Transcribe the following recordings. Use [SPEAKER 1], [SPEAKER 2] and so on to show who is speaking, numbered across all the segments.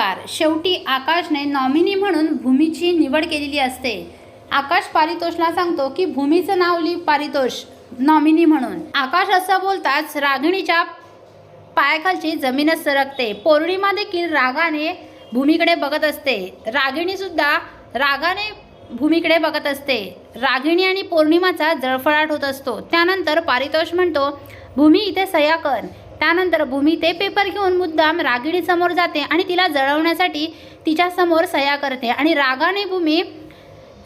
[SPEAKER 1] नमस्कार. शेवटी आकाशने नॉमिनी म्हणून भूमीची निवड केलेली असते. आकाश पारितोषला सांगतो की भूमीचं नाव लिह पारितोष नॉमिनी म्हणून. आकाश असं बोलताच रागिणीच्या पायाखालची जमीनच सरकते. पौर्णिमा देखील रागाने भूमीकडे बघत असते. रागिणीसुद्धा रागाने भूमीकडे बघत असते. रागिणी आणि पौर्णिमाचा जळफळाट होत असतो. त्यानंतर पारितोष म्हणतो भूमी इथे सह्या कर. त्यानंतर भूमी ते पेपर घेऊन मुद्दाम रागिणीसमोर जाते आणि तिला जळवण्यासाठी तिच्यासमोर सया सह्या करते आणि रागाने भूमी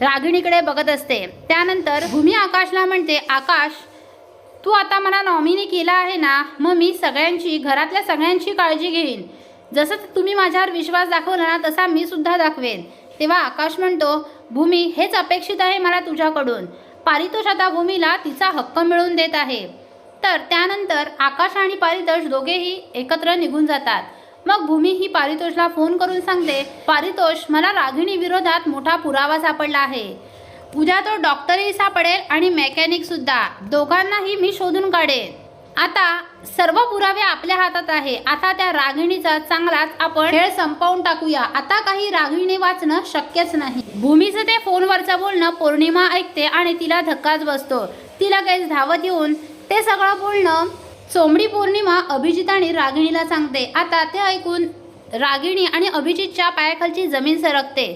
[SPEAKER 1] रागिणीकडे बघत असते. त्यानंतर भूमी आकाशला म्हणते आकाश तू आता मला नॉमिनी केला आहे ना मग मी सगळ्यांची घरातल्या सगळ्यांची काळजी घेईन. जसं तुम्ही माझ्यावर विश्वास दाखवला ना तसा मी सुद्धा दाखवेन. तेव्हा आकाश म्हणतो भूमी हेच अपेक्षित आहे मला तुझ्याकडून. पारितोष आता भूमीला तिचा हक्क मिळवून देत आहे. तर त्यानंतर आकाश आणि पारितोष दोघेही एकत्र निघून जातात. मग भूमी ही पारितोषला फोन करून सांगते पारितोष मला रागिणी विरोधात मोठा पुरावा सापडला आहे. उद्या तो डॉक्टरही सापडेल आणि मेकॅनिक सुद्धा. दोघांनाही मी शोधून काढेन. आता सर्व पुरावे आपल्या हातात आहे. आता त्या रागिणीचा चांगलाच आपण खेळ संपवून टाकूया. आता काही रागिणी वाचणं शक्यच नाही. भूमीचं ते फोनवरचं बोलणं पौर्णिमा ऐकते आणि तिला धक्काच बसतो. ती लगेच धावत येऊन ते सगळं बोलणं चोमडी पौर्णिमा अभिजित आणि रागिणीला सांगते. आता ते ऐकून रागिणी आणि अभिजितच्या पायाखालची जमीन सरकते.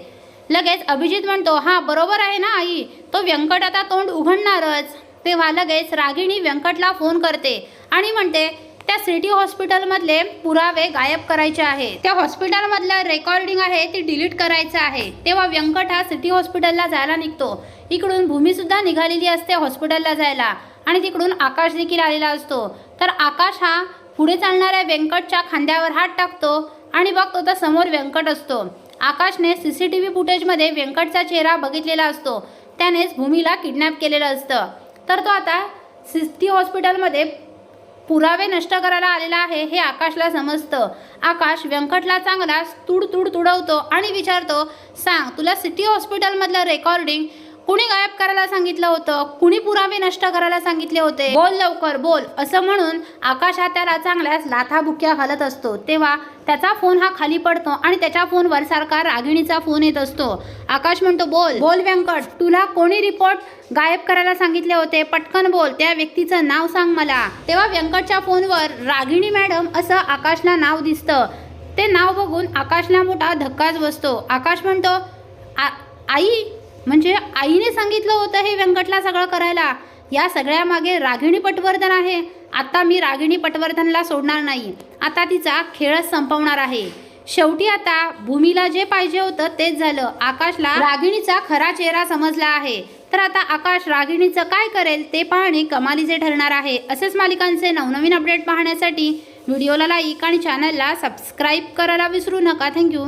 [SPEAKER 1] लगेच अभिजित म्हणतो हा बरोबर आहे ना आई? तो व्यंकट आता तोंड उघडणारच. तेव्हा लगेच रागिणी व्यंकटला फोन करते आणि म्हणते त्या सिटी हॉस्पिटलमधले पुरावे गायब करायचे आहे त्या हॉस्पिटलमधलं रेकॉर्डिंग आहे ती डिलीट करायचं आहे. तेव्हा व्यंकट हा सिटी हॉस्पिटलला जायला निघतो. इकडून भूमीसुद्धा निघालेली असते हॉस्पिटलला जायला. आणि तिकडून आकाश देखील आलेला असतो. तर आकाश हा पुढे चालणाऱ्या व्यंकटच्या खांद्यावर हात टाकतो आणि बघतो तर समोर व्यंकट असतो. आकाशने सी सी टी व्ही फुटेजमध्ये व्यंकटचा चेहरा बघितलेला असतो. त्यानेच भूमीला किडनॅप केलेलं असतं. तर तो आता सिटी हॉस्पिटलमध्ये पुरावे नष्ट करायला आलेला आहे हे आकाशला समजतं. आकाश व्यंकटला चांगलाच तुड तुड तुडवतो आणि विचारतो सांग तुला सिटी हॉस्पिटलमधलं रेकॉर्डिंग कुणी गायब करायला सांगितलं होतं? कुणी पुरावे नष्ट करायला सांगितले होते? बोल लवकर बोल. असं म्हणून आकाश हा त्याला चांगल्याच लाथाबुक्या घालत असतो. तेव्हा त्याचा फोन हा खाली पडतो आणि त्याच्या फोनवर सारखा रागिणीचा फोन येत असतो. आकाश म्हणतो बोल. बोल व्यंकट. तुला कोणी रिपोर्ट गायब करायला सांगितले होते? पटकन बोल. त्या व्यक्तीचं नाव सांग मला. तेव्हा व्यंकटच्या फोनवर रागिणी मॅडम असं आकाशला नाव दिसतं. ते नाव बघून आकाशला मोठा धक्काच बसतो. आकाश म्हणतो "आ- आई म्हणजे आईने सांगितलं होतं हे व्यंकटला सगळं करायला. या सगळ्यामागे रागिणी पटवर्धन आहे. आता मी रागिणी पटवर्धनला सोडणार नाही. आता तिचा खेळच संपवणार आहे. शेवटी आता भूमीला जे पाहिजे होतं तेच झालं. आकाशला रागिणीचा खरा चेहरा समजला आहे. तर आता आकाश रागिणीचं काय करेल ते पाहणे कमालीचे ठरणार आहे. असेच मालिकांचे नवनवीन अपडेट पाहण्यासाठी व्हिडिओला लाईक आणि चॅनलला सबस्क्राईब करायला विसरू नका. थँक्यू